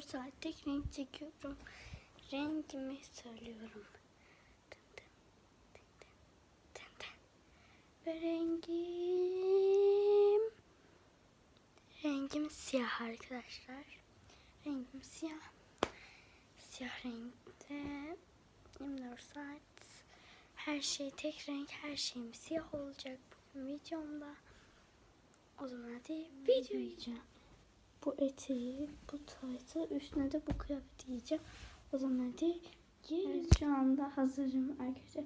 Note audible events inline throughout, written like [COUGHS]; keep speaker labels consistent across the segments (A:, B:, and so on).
A: 24 saat tek renk çekiyorum. Rengimi söylüyorum. Tın tın, tın tın, tın tın. Ve rengim... Rengim siyah arkadaşlar. Rengim siyah. Siyah renkte 24 saat. Her şey tek renk, her şeyim siyah olacak bugün videomda. O zaman hadi video yiyeceğim. Bu eteği, bu taytı, üstüne de bu kıyafeti giyeceğim. O zaman hadi giyelim. Evet, şu anda hazırım arkadaşlar.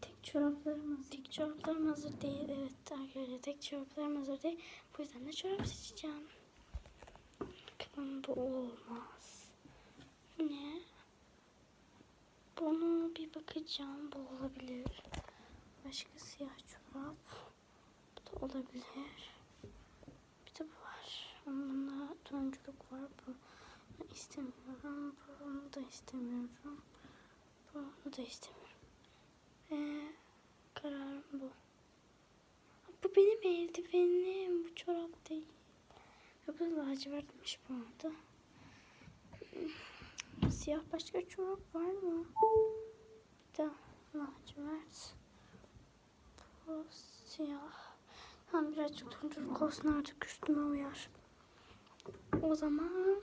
A: Tek çoraplarım hazır. Tek çoraplarım hazır değil. Evet arkadaşlar tek çoraplarım hazır değil. Bu yüzden de çorap seçeceğim. Bakalım bu olmaz. Ne? Bunu bir bakacağım. Bu olabilir. Başka siyah çorap. Bu da olabilir. Bir de bu var. Bunda turunculuk var. Bunu istemiyorum. Bunu da istemiyorum. Bunu da istemiyorum. Ve kararım bu. Bu benim eldivenim. Bu çorap değil. Bu lacivertmiş bu arada. Siyah başka çorap var mı? Bir de lacivert. Bu siyah. Tam birazcık turunculuk olsun artık üstüme uyar. O zaman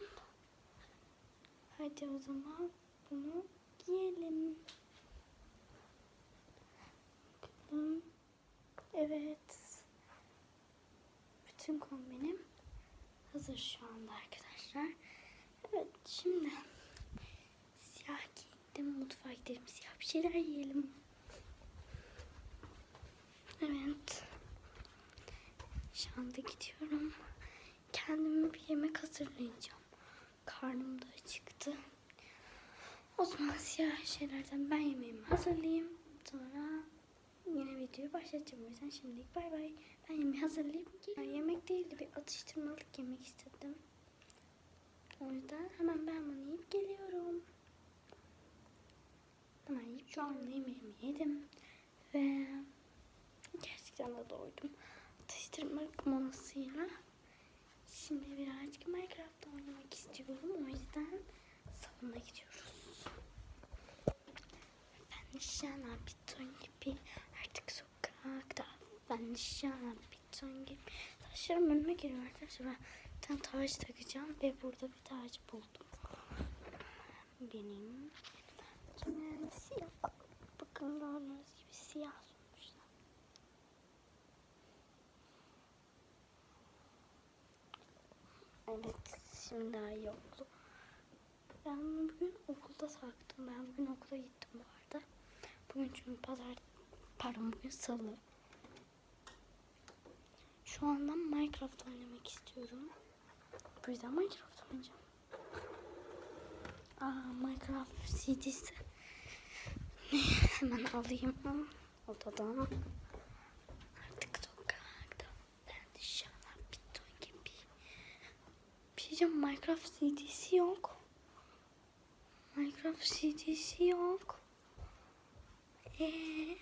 A: hadi o zaman bunu giyelim. Evet. Bütün kombinim hazır şu anda arkadaşlar. Evet şimdi siyah giyindim. Mutfağa gidelim. Siyah bir şeyler yiyelim. Evet. Şu anda gidiyorum. Kendime bir yemek hazırlayacağım. Karnım da acıktı. O zaman siyah şeylerden ben yemeğimi hazırlayayım. Sonra yine videoyu başlatacağım. O yüzden şimdilik bay bay. Ben yemeği hazırlayıp geleyim. Yemek değil de bir atıştırmalık yemek istedim. O yüzden hemen ben bunu yiyip geliyorum. Hemen yiyip şu anda yemeğimi yedim. Ve gerçekten de doydum. Atıştırmalık molasıyla. Şimdi birazcık Minecraft oynamak istiyorum. O yüzden salona gidiyoruz. Ben nişana piton gibi artık sokakta. Ben nişana piton gibi. Taşlarım önüme geliyor arkadaşlar. Ben bir taş takacağım ve burada bir taç buldum. Benim. Yani siyah. Bakın gördüğünüz gibi siyah Evet, şimdi daha iyi oldu. Ben bugün okulda taktım. Ben bugün okula gittim bu arada. Bugün çünkü pazar, pardon bugün salı. Şu anda Minecraft oynamak istiyorum. Bu yüzden Minecraft oynayacağım. Aa, Minecraft CD'si. [LAUGHS] Hemen alayım odadan. Artık sokakta ben dışarıdan piton gibi. Bir şey diyeceğim, Minecraft CD'si yok. Minecraft CD'si yok. Ee,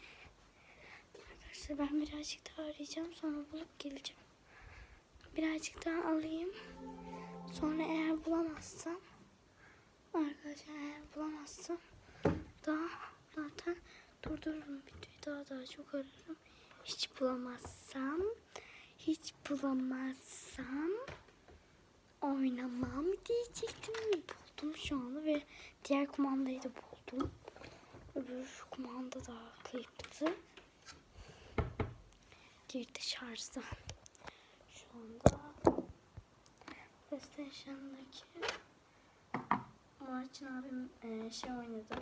A: arkadaşlar ben birazcık daha arayacağım sonra bulup geleceğim. Birazcık daha alayım. Sonra eğer bulamazsam arkadaşlar eğer bulamazsam daha zaten durdururum videoyu daha daha çok ararım. Hiç bulamazsam hiç bulamazsam oynamam diyecektim. Buldum şu anda ve diğer kumandayı da buldum. Öbür kumanda da kayıptı. Girdi şarjda. Şu anda PlayStation'daki Marçin abim e, şey oynadı.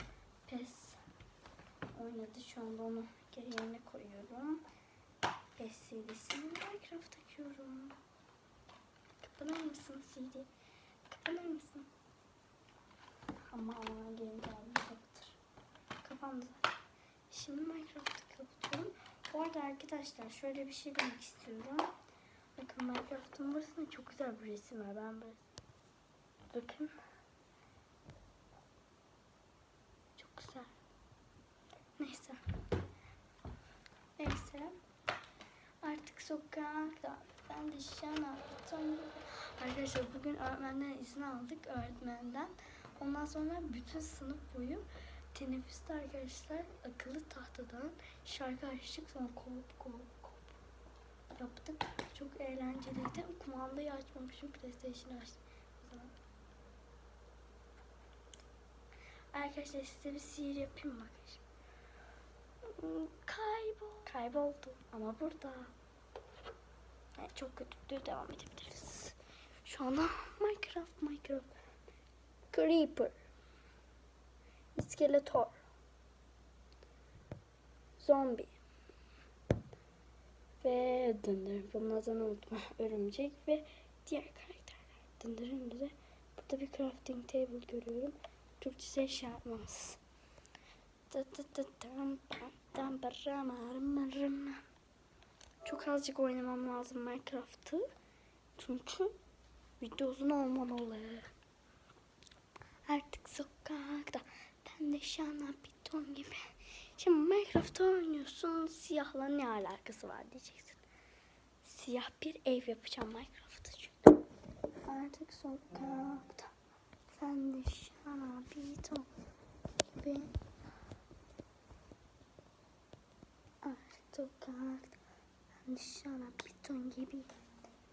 A: PES oynadı. Şu anda onu geri yerine koyuyorum. PES CD'sini Minecraft takıyorum. Kapanır mısın CD? Kapanır mısın? Ama gelin geldi kapatır. Kapandı. Şimdi Minecraft'ı kapatıyorum. Bu arada arkadaşlar şöyle bir şey demek istiyorum. Bakın Minecraft'ın burasında çok güzel bir resim var. Ben böyle... Bakın. Çok güzel. Neyse. Neyse. Artık sokakta Ben de beton gibi. Arkadaşlar bugün öğretmenden izin aldık öğretmenden. Ondan sonra bütün sınıf boyu teneffüste arkadaşlar akıllı tahtadan şarkı açtık sonra kop kop kop yaptık. Çok eğlenceliydi. Kumandayı açmamışım. PlayStation'ı açtım. Arkadaşlar size bir sihir yapayım mı? Hmm, Kaybol. Kayboldu ama burada. Çok kötü. Devam edebiliriz. Şu anda Minecraft, Minecraft. Creeper. İskeletor. Zombi. Ve dındır. Bunun adını unutma. Örümcek ve diğer karakterler. Dındırın da burada bir crafting table görüyorum. Türkçe şey yapmamız. Çok azıcık oynamam lazım Minecraft'ı. Çünkü video uzun olmamalı. Artık sokakta ben de şana piton gibi. Şimdi Minecraft'ta oynuyorsun siyahla ne alakası var diyeceksin. Siyah bir ev yapacağım Minecraft'ta çünkü. Artık sokakta sen de şana piton gibi. Artık sokakta ben de şana piton gibi.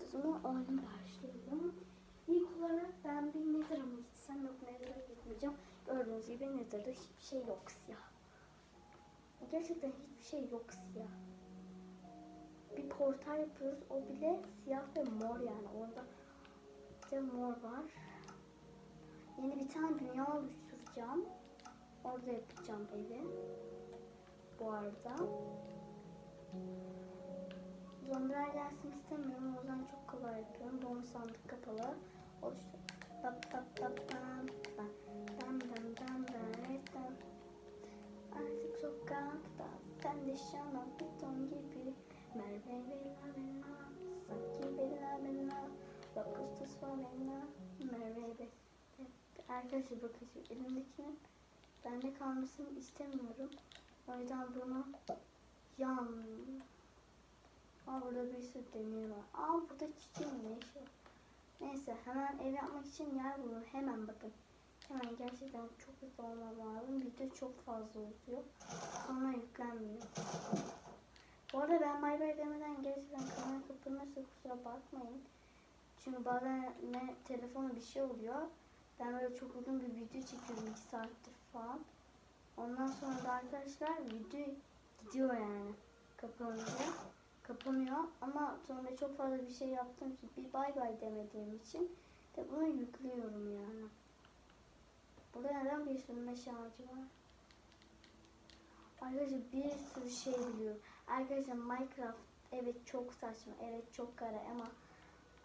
A: O zaman oyuna başlayalım. İlk olarak ben bir Nether'a mı gitsem yok Nether'a gitmeyeceğim. Gördüğünüz gibi Nether'da hiçbir şey yok siyah. Gerçekten hiçbir şey yok siyah. Bir portal yapıyoruz. O bile siyah ve mor yani. Orada de mor var. Yeni bir tane dünya oluşturacağım. Orada yapacağım evi. Bu arada. Zombiler gelsin istemiyorum. O yüzden çok kolay yapıyorum. Doğum sandık kapalı. Oluştur. Tap tap tap tam tam tam tam tam Artık sokakta sen de şana piton gibi Merve bella bella Saki bella bella Lokustus fa bella Merve be Arkadaşlar bakın şimdi elimdekinin bende kalmasını istemiyorum. O yüzden bunu yan Aa burada bir sürü demir var. Aa burada çiçeğin ne işi var? Neyse hemen ev yapmak için yer bulun. Hemen bakın. Hemen gerçekten çok hızlı olmam lazım. Video çok fazla uzuyor. Sonra yüklenmiyor. Bu arada ben bay bay demeden gerçekten kamera kapanırsa kusura bakmayın. Çünkü bazen ne telefona bir şey oluyor. Ben böyle çok uzun bir video çekiyorum 2 saattir falan. Ondan sonra da arkadaşlar video gidiyor yani kapanınca. Kapanıyor ama sonra çok fazla bir şey yaptığım için bir bay bay demediğim için de bunu yüklüyorum yani. Burada neden bir sürü meşe ağacı var? Arkadaşlar bir sürü şey biliyorum. Arkadaşlar Minecraft evet çok saçma, evet çok kara ama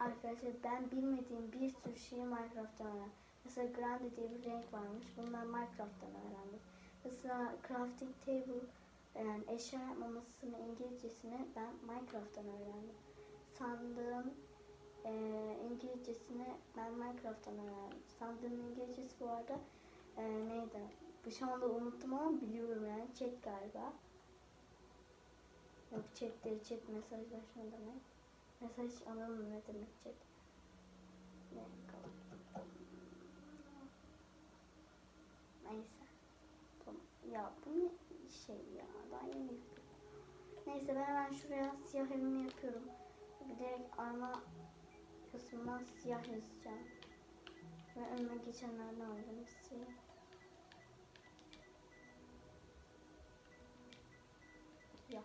A: arkadaşlar ben bilmediğim bir sürü şeyi Minecraft'tan öğrendim. Mesela Grande diye bir renk varmış. Bunlar Minecraft'tan öğrendim. Mesela crafting table eşya yapmamasını İngilizcesini ben Minecraft'tan öğrendim. Sandığın e, İngilizcesini ben Minecraft'tan öğrendim. Sandığın İngilizcesi bu arada e, neydi? Bu şu anda unuttum ama biliyorum yani. Chat galiba. Yok chat değil. Chat mesajlaşma demek. Mesaj anlamı ne demek chat? Ne bakalım. Neyse. Tamam. Ya bu ne şey ya? Daha yeni. Neyse ben hemen şuraya siyah evimi yapıyorum. De arma kısmına siyah yazacağım. Ve önüme geçenlerden aldım siyah. Ya.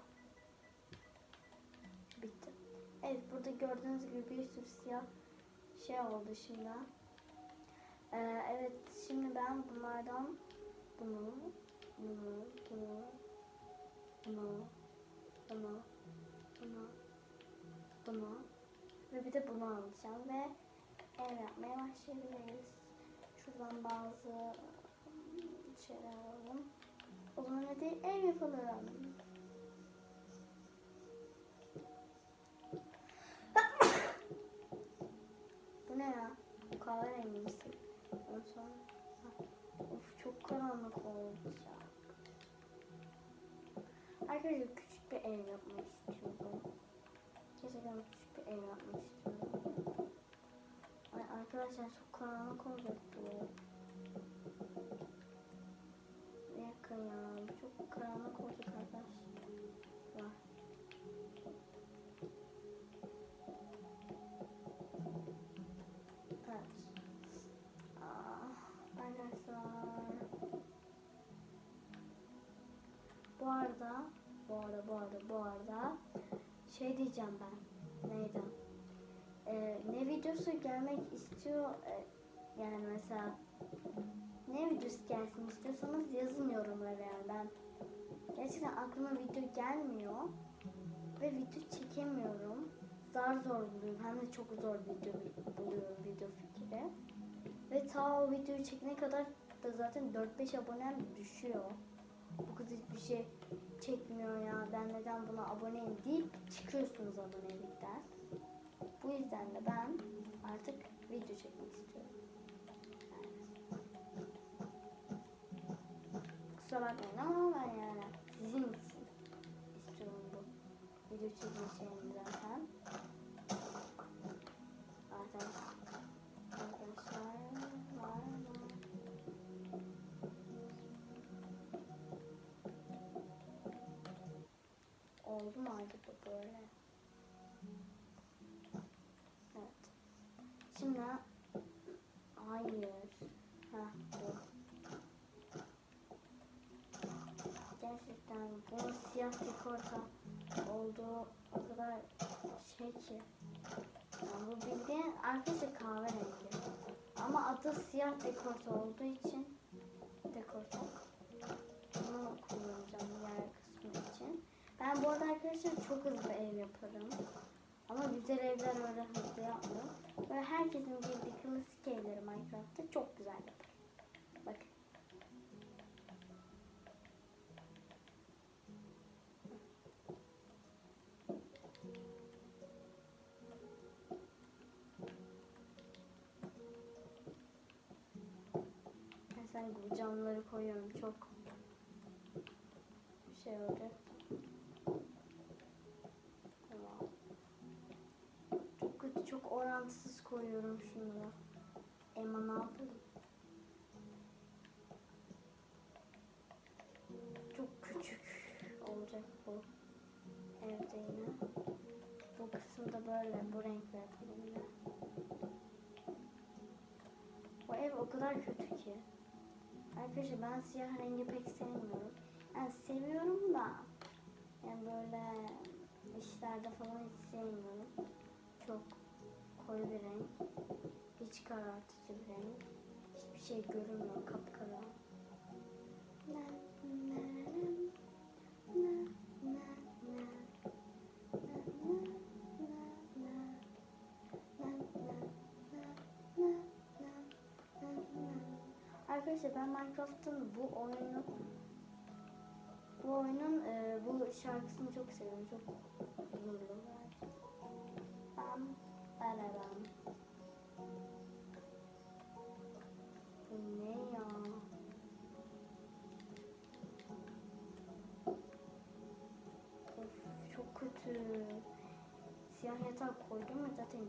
A: Bitti. Evet burada gördüğünüz gibi bir sürü siyah şey oldu şimdi. Ee, evet şimdi ben bunlardan bunu, bunu, bunu, bunu, bunu, bunu, bunu ve bir de bunu alacağım ve ev yapmaya başlayabiliriz. Şuradan bazı şeyler alalım. O zaman hadi ev yapalım. [COUGHS] Bu ne ya? Kahverengi misin? Ondan sonra... Of çok karanlık olacak. Arkadaşlar küçük bir ev yapmak istiyorum. Gerçekten küçük bir ev yapmak istiyorum. Ay arkadaşlar çok karanlık olacak bu. Bir ya. Çok karanlık olacak arada şey diyeceğim ben. Neydi? Ee, ne videosu gelmek istiyor e, yani mesela ne videosu gelsin istiyorsanız yazın yorumlara yani ben gerçekten aklıma video gelmiyor ve video çekemiyorum. Zar zor buluyorum. Hem de çok zor video buluyorum video fikri. Ve ta o videoyu çekene kadar da zaten 4-5 abonem düşüyor. Bu kız hiçbir şey çekmiyor ya. Ben neden buna aboneyim deyip çıkıyorsunuz abonelikten. Bu yüzden de ben artık video çekmek istiyorum. Kusura bakmayın ama ben yani sizin için istiyorum bu video zaten. Zaten Oldu mu acaba böyle? Evet. Şimdi hayır. Ha bu. Gerçekten bu siyah dekorta olduğu o kadar şey ki. Yani bu bildiğin arkası kahverengi. Ama adı siyah dekorta olduğu için dekorta. Bunu kullanacağım yer. Ben bu arada arkadaşlar çok hızlı ev yaparım. Ama güzel evler öyle hızlı yapmıyorum. Böyle herkesin bildiği klasik evleri Minecraft'ta çok güzel yaparım. Bakın. Mesela bu camları koyuyorum çok şey olacak. Böyle, bu renkle yapalım yine. Bu ev o kadar kötü ki. Arkadaşlar ben siyah rengi pek sevmiyorum. Yani seviyorum da yani böyle işlerde falan hiç sevmiyorum. Çok koyu bir renk. Hiç karartıcı bir renk. Hiçbir şey görünmüyor kapkara. Na, Arkadaşlar ben Minecraft'ın bu oyunu bu oyunun e, bu şarkısını çok seviyorum. Çok huzurlu. Bam, bararam. Bu ne ya? Of çok kötü. Siyah yatak koydum mu zaten.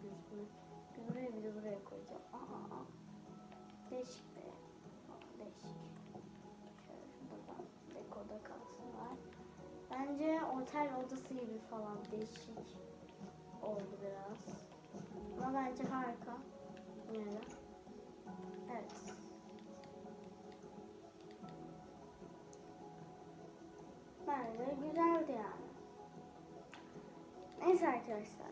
A: Bir buraya bir de buraya koyacağım. Aa, aa. Değişik şurada dekoda kalsınlar. Bence otel odası gibi falan değişik oldu biraz. Ama bence harika. Yine. Evet. Bence güzeldi yani. Neyse arkadaşlar.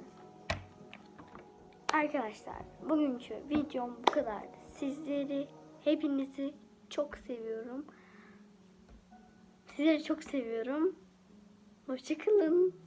A: Arkadaşlar bugünkü videom bu kadardı. Sizleri hepinizi çok seviyorum. Sizleri çok seviyorum. Hoşçakalın.